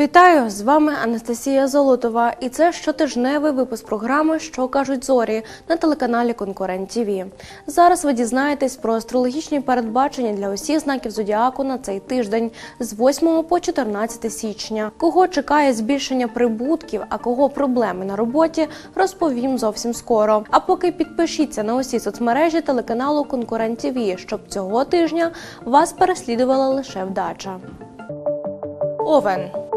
Вітаю з вами Анастасія Золотова, і це щотижневий випуск програми Що кажуть зорі на телеканалі Конкурент ТІВІ. Зараз ви дізнаєтесь про астрологічні передбачення для усіх знаків зодіаку на цей тиждень з 8 по 14 січня. Кого чекає збільшення прибутків, а кого проблеми на роботі, розповім зовсім скоро. А поки підпишіться на усі соцмережі телеканалу Конкурент ТІВІ, щоб цього тижня вас переслідувала лише вдача. Овен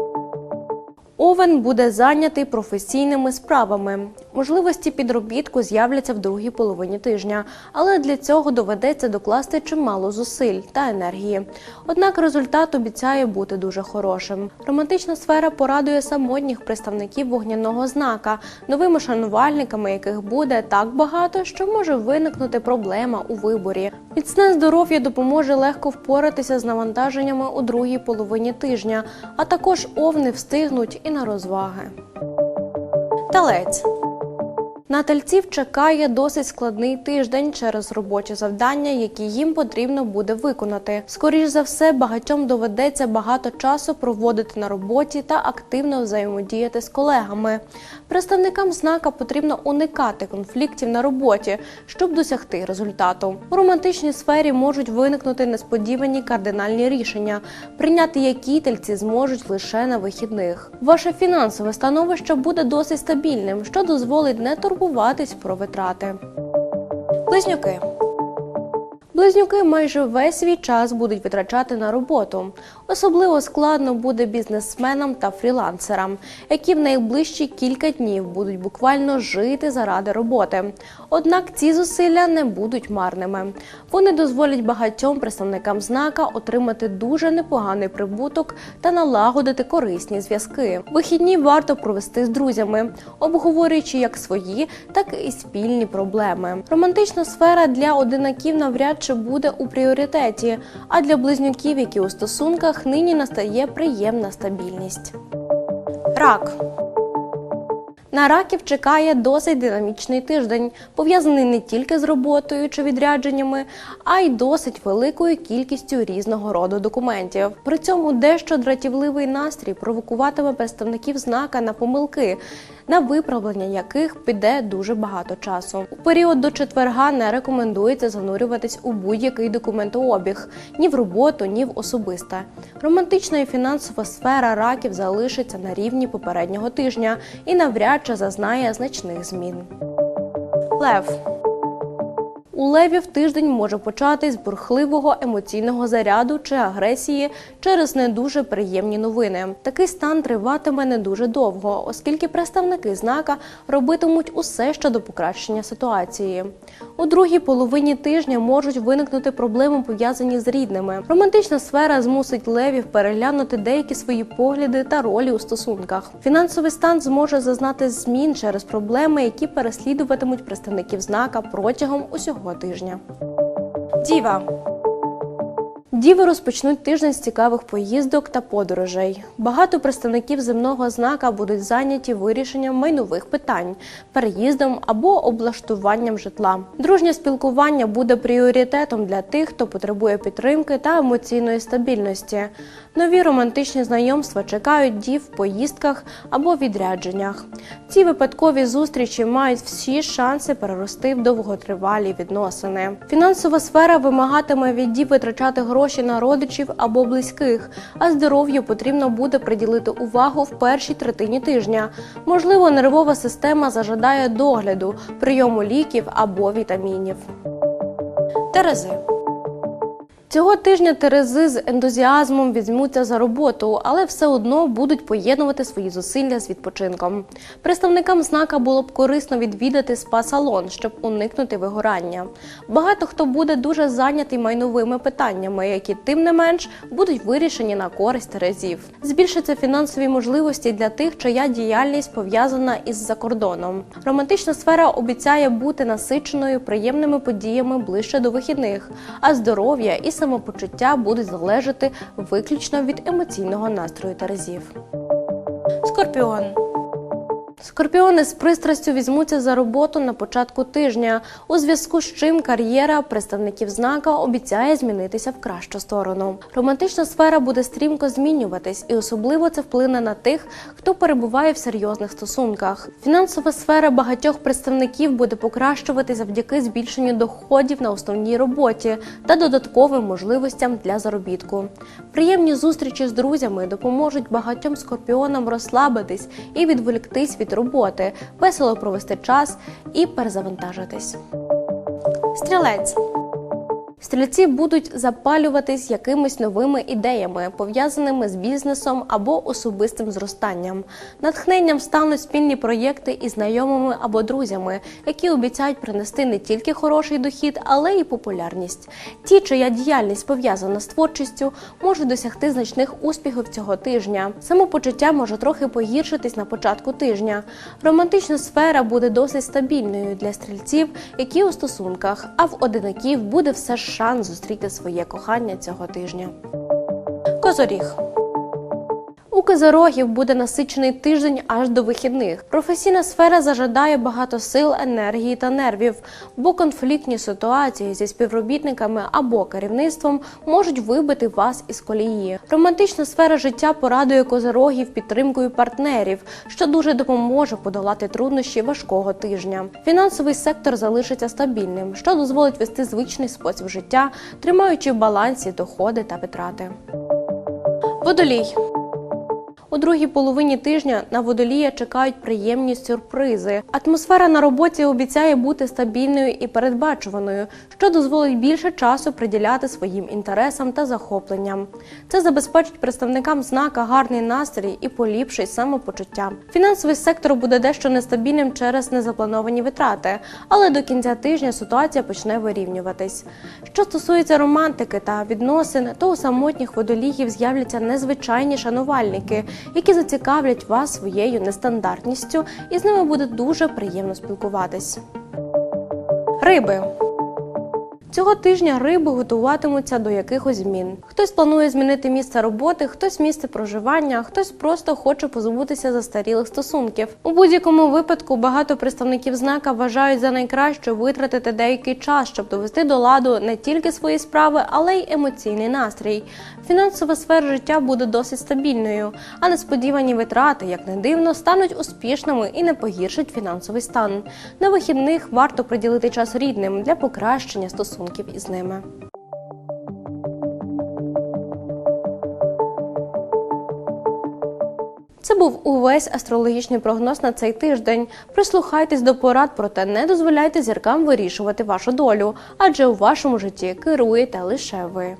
Овен буде зайнятий професійними справами. Можливості підробітку з'являться в другій половині тижня, але для цього доведеться докласти чимало зусиль та енергії. Однак результат обіцяє бути дуже хорошим. Романтична сфера порадує самотніх представників вогняного знака, новими шанувальниками, яких буде так багато, що може виникнути проблема у виборі. Міцне здоров'я допоможе легко впоратися з навантаженнями у другій половині тижня, а також овни встигнуть і на розваги. Талець. На тельців чекає досить складний тиждень через робочі завдання, які їм потрібно буде виконати. Скоріш за все, багатьом доведеться багато часу проводити на роботі та активно взаємодіяти з колегами. Представникам знака потрібно уникати конфліктів на роботі, щоб досягти результату. У романтичній сфері можуть виникнути несподівані кардинальні рішення, прийняти які тельці зможуть лише на вихідних. Ваше фінансове становище буде досить стабільним, що дозволить не турбуватись про витрати. Близнюки. Близнюки майже весь свій час будуть витрачати на роботу. Особливо складно буде бізнесменам та фрілансерам, які в найближчі кілька днів будуть буквально жити заради роботи. Однак ці зусилля не будуть марними. Вони дозволять багатьом представникам знака отримати дуже непоганий прибуток та налагодити корисні зв'язки. Вихідні варто провести з друзями, обговорюючи як свої, так і спільні проблеми. Романтична сфера для одинаків навряд чи буде у пріоритеті, а для близнюків, які у стосунках нині настає приємна стабільність. Рак. На раків чекає досить динамічний тиждень, пов'язаний не тільки з роботою чи відрядженнями, а й досить великою кількістю різного роду документів. При цьому дещо дратівливий настрій провокуватиме представників знака на помилки, на виправлення яких піде дуже багато часу. У період до четверга не рекомендується занурюватись у будь-який документообіг ні в роботу, ні в особисте. Романтична і фінансова сфера раків залишиться на рівні попереднього тижня і навряд чи зазнає значних змін. Лев. У левів тиждень може початись бурхливого емоційного заряду чи агресії через не дуже приємні новини. Такий стан триватиме не дуже довго, оскільки представники знака робитимуть усе щодо покращення ситуації. У другій половині тижня можуть виникнути проблеми пов'язані з рідними. Романтична сфера змусить левів переглянути деякі свої погляди та ролі у стосунках. Фінансовий стан зможе зазнати змін через проблеми, які переслідуватимуть представників знака протягом усього тижня. Діва. Діви розпочнуть тиждень з цікавих поїздок та подорожей. Багато представників земного знака будуть зайняті вирішенням майнових питань, переїздом або облаштуванням житла. Дружнє спілкування буде пріоритетом для тих, хто потребує підтримки та емоційної стабільності. Нові романтичні знайомства чекають дів в поїздках або відрядженнях. Ці випадкові зустрічі мають всі шанси перерости в довготривалі відносини. Фінансова сфера вимагатиме від дів витрачати гроші на родичів або близьких, а здоров'ю потрібно буде приділити увагу в першій третині тижня. Можливо, нервова система зажадає догляду, прийому ліків або вітамінів. Терези. Цього тижня Терези з ентузіазмом візьмуться за роботу, але все одно будуть поєднувати свої зусилля з відпочинком. Представникам знака було б корисно відвідати спа-салон, щоб уникнути вигорання. Багато хто буде дуже зайнятий майновими питаннями, які тим не менш будуть вирішені на користь Терезів. Збільшаться фінансові можливості для тих, чия діяльність пов'язана із закордоном. Романтична сфера обіцяє бути насиченою приємними подіями ближче до вихідних, а здоров'я і самопочуття будуть залежати виключно від емоційного настрою Терезів. Скорпіон. Скорпіони з пристрастю візьмуться за роботу на початку тижня, у зв'язку з чим кар'єра представників знака обіцяє змінитися в кращу сторону. Романтична сфера буде стрімко змінюватись, і особливо це вплине на тих, хто перебуває в серйозних стосунках. Фінансова сфера багатьох представників буде покращувати завдяки збільшенню доходів на основній роботі та додатковим можливостям для заробітку. Приємні зустрічі з друзями допоможуть багатьом скорпіонам розслабитись і відволіктись від роботи, весело провести час і перезавантажитись. Стрілець. Стрільці будуть запалюватись якимись новими ідеями, пов'язаними з бізнесом або особистим зростанням. Натхненням стануть спільні проєкти із знайомими або друзями, які обіцяють принести не тільки хороший дохід, але й популярність. Ті, чия діяльність пов'язана з творчістю, можуть досягти значних успіхів цього тижня. Самопочуття може трохи погіршитись на початку тижня. Романтична сфера буде досить стабільною для стрільців, які у стосунках, а в одинаків буде все ж шанс зустріти своє кохання цього тижня. Козоріг. У козорогів буде насичений тиждень аж до вихідних. Професійна сфера зажадає багато сил, енергії та нервів, бо конфліктні ситуації зі співробітниками або керівництвом можуть вибити вас із колії. Романтична сфера життя порадує козорогів підтримкою партнерів, що дуже допоможе подолати труднощі важкого тижня. Фінансовий сектор залишиться стабільним, що дозволить вести звичний спосіб життя, тримаючи в балансі доходи та витрати. Водолій. У другій половині тижня на водолія чекають приємні сюрпризи. Атмосфера на роботі обіцяє бути стабільною і передбачуваною, що дозволить більше часу приділяти своїм інтересам та захопленням. Це забезпечить представникам знака гарний настрій і поліпшить самопочуття. Фінансовий сектор буде дещо нестабільним через незаплановані витрати, але до кінця тижня ситуація почне вирівнюватись. Що стосується романтики та відносин, то у самотніх водоліїв з'являться незвичайні шанувальники які зацікавлять вас своєю нестандартністю, і з ними буде дуже приємно спілкуватись. Риби. Цього тижня риби готуватимуться до якихось змін. Хтось планує змінити місце роботи, хтось місце проживання, хтось просто хоче позбутися застарілих стосунків. У будь-якому випадку багато представників знака вважають за найкраще витратити деякий час, щоб довести до ладу не тільки свої справи, але й емоційний настрій. Фінансова сфера життя буде досить стабільною, а несподівані витрати, як не дивно, стануть успішними і не погіршать фінансовий стан. На вихідних варто приділити час рідним для покращення стосунків із ними. Це був увесь астрологічний прогноз на цей тиждень. Прислухайтесь до порад, проте не дозволяйте зіркам вирішувати вашу долю, адже у вашому житті керуєте лише ви.